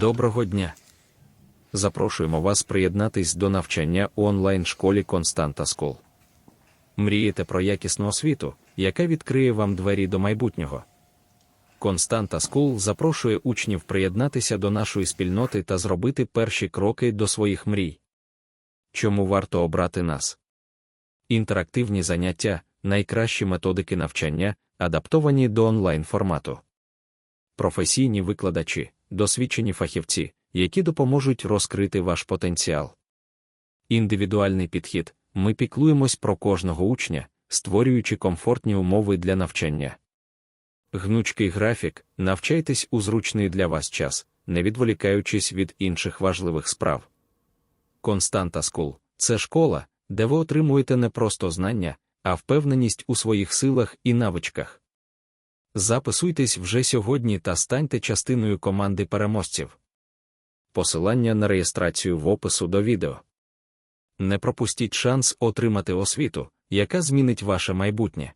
Доброго дня! Запрошуємо вас приєднатись до навчання у онлайн-школі Константа Скул. Мрієте про якісну освіту, яка відкриє вам двері до майбутнього. Константа Скул запрошує учнів приєднатися до нашої спільноти та зробити перші кроки до своїх мрій. Чому варто обрати нас? Інтерактивні заняття, найкращі методики навчання, адаптовані до онлайн формату. Професійні викладачі, досвідчені фахівці, які допоможуть розкрити ваш потенціал. Індивідуальний підхід ми піклуємось про кожного учня, створюючи комфортні умови для навчання. Гнучкий графік, навчайтесь у зручний для вас час, не відволікаючись від інших важливих справ. Константа Скул це школа, де ви отримуєте не просто знання, а впевненість у своїх силах і навичках. Записуйтесь вже сьогодні та станьте частиною команди переможців. Посилання на реєстрацію в опису до відео. Не пропустіть шанс отримати освіту, яка змінить ваше майбутнє.